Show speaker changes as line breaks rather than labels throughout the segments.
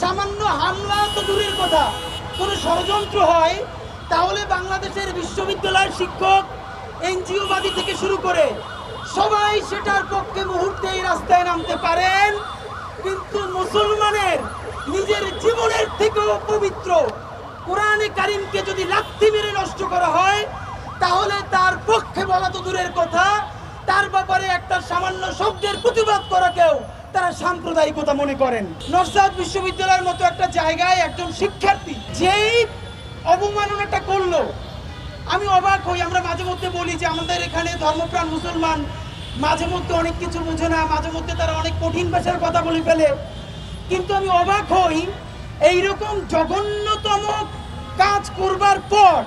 সামান্য হামলা তো দূরের কথা। কোনো ষড়যন্ত্র হয়, তাহলে বাংলাদেশের বিশ্ববিদ্যালয়ের শিক্ষক, এনজিওবাদী থেকে শুরু করে সবাই সেটার পক্ষে মুহূর্তেই রাস্তায় নামতে পারেন। কিন্তু মুসলমানের নিজের জীবনের থেকেও পবিত্র কোরআনে কারিমকে যদি লাথি মেরে নষ্ট করা হয়, তাহলে তার পক্ষে বলা তো দূরের কথা। তার ব্যাপারে একটা সামান্য শব্দের প্রতিবাদ করাকেও তারা সাম্প্রদায়িকতা মনে করেন। নরসাদ বিশ্ববিদ্যালয়ের মতো একটা জায়গায় একজন শিক্ষার্থী যেই অবমাননাটা করল, আমি অবাক হই। আমরা মাঝে মধ্যে বলি যে আমাদের এখানে ধর্মপ্রাণ মুসলমান, মাঝে মধ্যে অনেক কিছু বোঝে না, মাঝে মধ্যে তারা অনেক কঠিন ভাষার কথা বলে ফেলে। কিন্তু আমি অবাক হই এইরকম জঘন্যতম কাজ করবার পর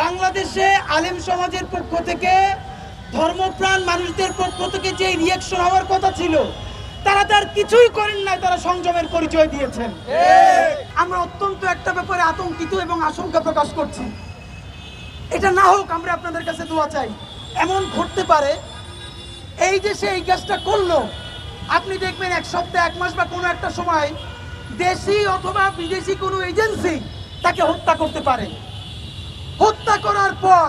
বাংলাদেশে আলেম সমাজের পক্ষ থেকে, ধর্মপ্রাণ মানুষদের পক্ষ থেকে যে রিয়াকশন হওয়ার কথা ছিল তারা তার কিছুই করেন নাই তারা সংযমের পরিচয় দিয়েছেন। আমরা অত্যন্ত একটা ব্যাপারে আতঙ্কিত এবং আশঙ্কা প্রকাশ করছি। এটা না হোক আমরা আপনাদের কাছে দোয়া চাই। এমন ঘটতে পারে এই যে সে এই কাজটা করল আপনি দেখবেন এক সপ্তাহ এক মাস বা কোনো একটা সময় দেশি অথবা বিদেশি কোনো এজেন্সি তাকে হত্যা করতে পারে। হত্যা করার পর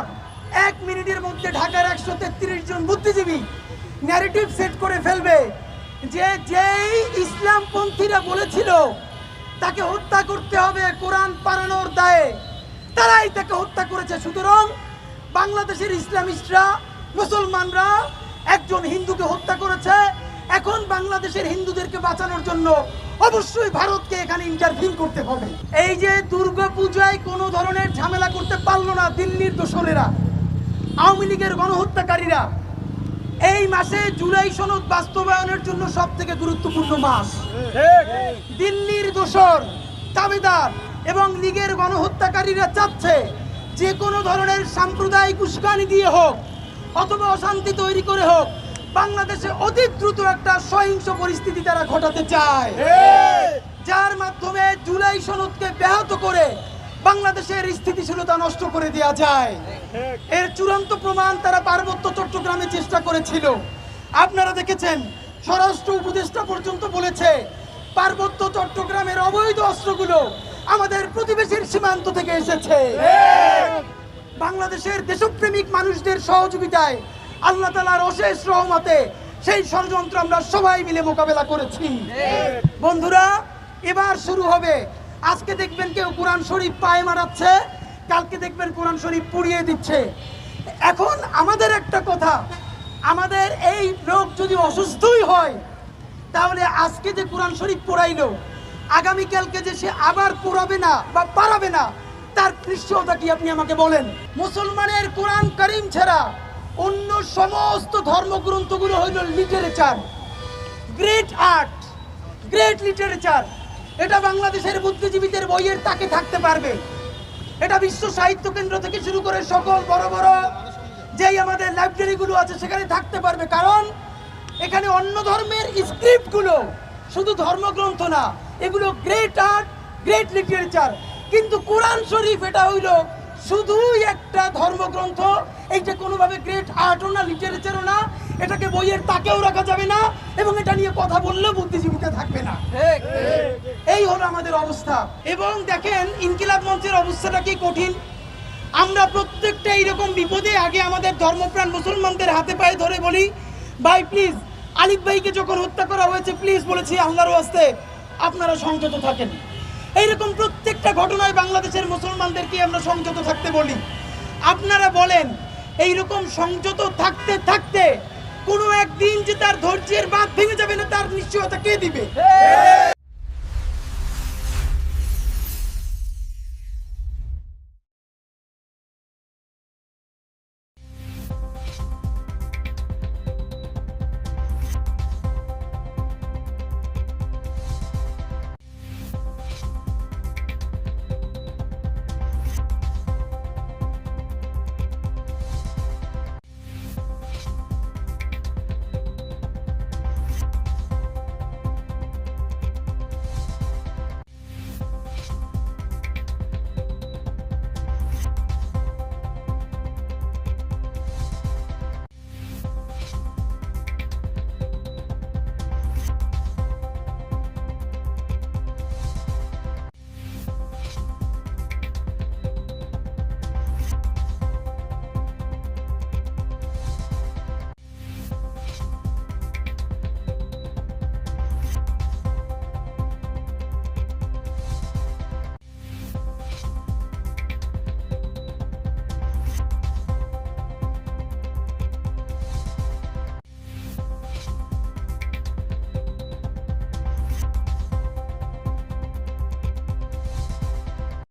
এক মিনিটের মধ্যে ঢাকার একশো তেত্রিশ জন বুদ্ধিজীবী ন্যারেটিভ সেট করে ফেলবে। যে যেই ইসলামপন্থীরা বলেছিল, তাকে হত্যা করতে হবে কোরআন পালানোর দায়ে, তারাই তাকে হত্যা করেছে। সুতরাং বাংলাদেশের ইসলামিস্টরা, মুসলমানরা একজন হিন্দুকে হত্যা করেছে। এখন বাংলাদেশের হিন্দুদেরকে বাঁচানোর জন্য অবশ্যই ভারতকে এখানে ইন্টারভিউ করতে হবে। এই যে দুর্গা পূজায় কোনো ধরনের ঝামেলা করতে পারল না দিল্লির দোসরেরা আওয়ামী লীগের গণহত্যাকারীরা এই মাসে জুলাই সনদ বাস্তবায়নের জন্য সব থেকে গুরুত্বপূর্ণ মাস। দিল্লির দোসর দাবিদার এবং লীগের গণহত্যাকারীরা চাচ্ছে যে কোনো ধরনের সাম্প্রদায়িক উস্কানি দিয়ে হোক অথবা অশান্তি তৈরি করে হোক বাংলাদেশে অতি দ্রুত একটা সহিংস পরিস্থিতি তারা ঘটাতে চায়। যার মাধ্যমে জুলাই সনদকে ব্যাহত করে বাংলাদেশের স্থিতিশীলতা নষ্ট করে দেওয়া যায়। এর চূড়ান্ত প্রমাণ তারা পার্বত্য চট্টগ্রামে চেষ্টা করেছিল। আপনারা দেখেছেন, স্বরাষ্ট্র উপদেষ্টা পর্যন্ত বলেছে, পার্বত্য চট্টগ্রামের অবৈধ অস্ত্রগুলো আমাদের প্রতিবেশীর সীমান্ত থেকে এসেছে। বাংলাদেশের দেশপ্রেমিক মানুষদের সহযোগিতায় আল্লাহ তালার অশেষ রহমতে সেই ষড়যন্ত্র আমরা সবাই মিলে মোকাবেলা করেছি। বন্ধুরা, এবার শুরু হবে আজকে দেখবেন কেউ কোরআন শরীফ পায়ে মারাচ্ছে, কালকে দেখবেন কোরআন শরীফ পুড়িয়ে দিচ্ছে। এখন আমাদের একটা কথা, আমাদের এই লোক যদি অসুস্থই হয়, তাহলে আজকে যে কোরআন শরীফ পড়াইলো, আগামীকালকে যে সে আবার পড়াবে না বা পারাবে না, তার নিশ্চয়তা কি আপনি আমাকে বলেন? মুসলমানের কোরআন করিম ছাড়া অন্য সমস্ত ধর্মগ্রন্থগুলো হইল literature great art great literature এটা বাংলাদেশের বুদ্ধিজীবীদের বইয়ের তাকে থাকতে পারবে। এটা বিশ্ব সাহিত্য কেন্দ্র থেকে শুরু করে সকল বড় বড় যেই আমাদের লাইব্রেরিগুলো আছে সেখানে থাকতে পারবে। কারণ এখানে অন্য ধর্মের স্ক্রিপ্টগুলো শুধু ধর্মগ্রন্থ না, এগুলো গ্রেট আর্ট গ্রেট লিটারেচার কিন্তু কোরআন শরীফ এটা হইল শুধুই একটা ধর্মগ্রন্থ। এইটা কোনোভাবে গ্রেট আর্টও না লিটারেচারও না এটাকে বইয়ের তাকেও রাখা যাবে না এবং এটা নিয়ে কথা বললেও বুদ্ধিজীবীতে থাকবে না। এই হলো আমাদের অবস্থা। এবং দেখেন ইনকিলাব মঞ্চের অবস্থাটা কি কঠিন। আমরা প্রত্যেকটা এইরকম বিপদে আগে আমাদের ধর্মপ্রাণ মুসলমানদের হাতে পায়ে ধরে বলি ভাই প্লিজ আলিফ ভাইকে যখন হত্যা করা হয়েছে প্লিজ বলেছি আল্লাহর আসতে আপনারা সংযত থাকেন। এইরকম প্রত্যেকটা ঘটনায় বাংলাদেশের মুসলমানদেরকে আমরা সংযত থাকতে বলি। আপনারা বলেন, এইরকম সংযত থাকতে থাকতে কোনো একদিন যে তার ধৈর্যের বাঁধ ভেঙে যাবে না, তার নিশ্চয়তা কে দিবে?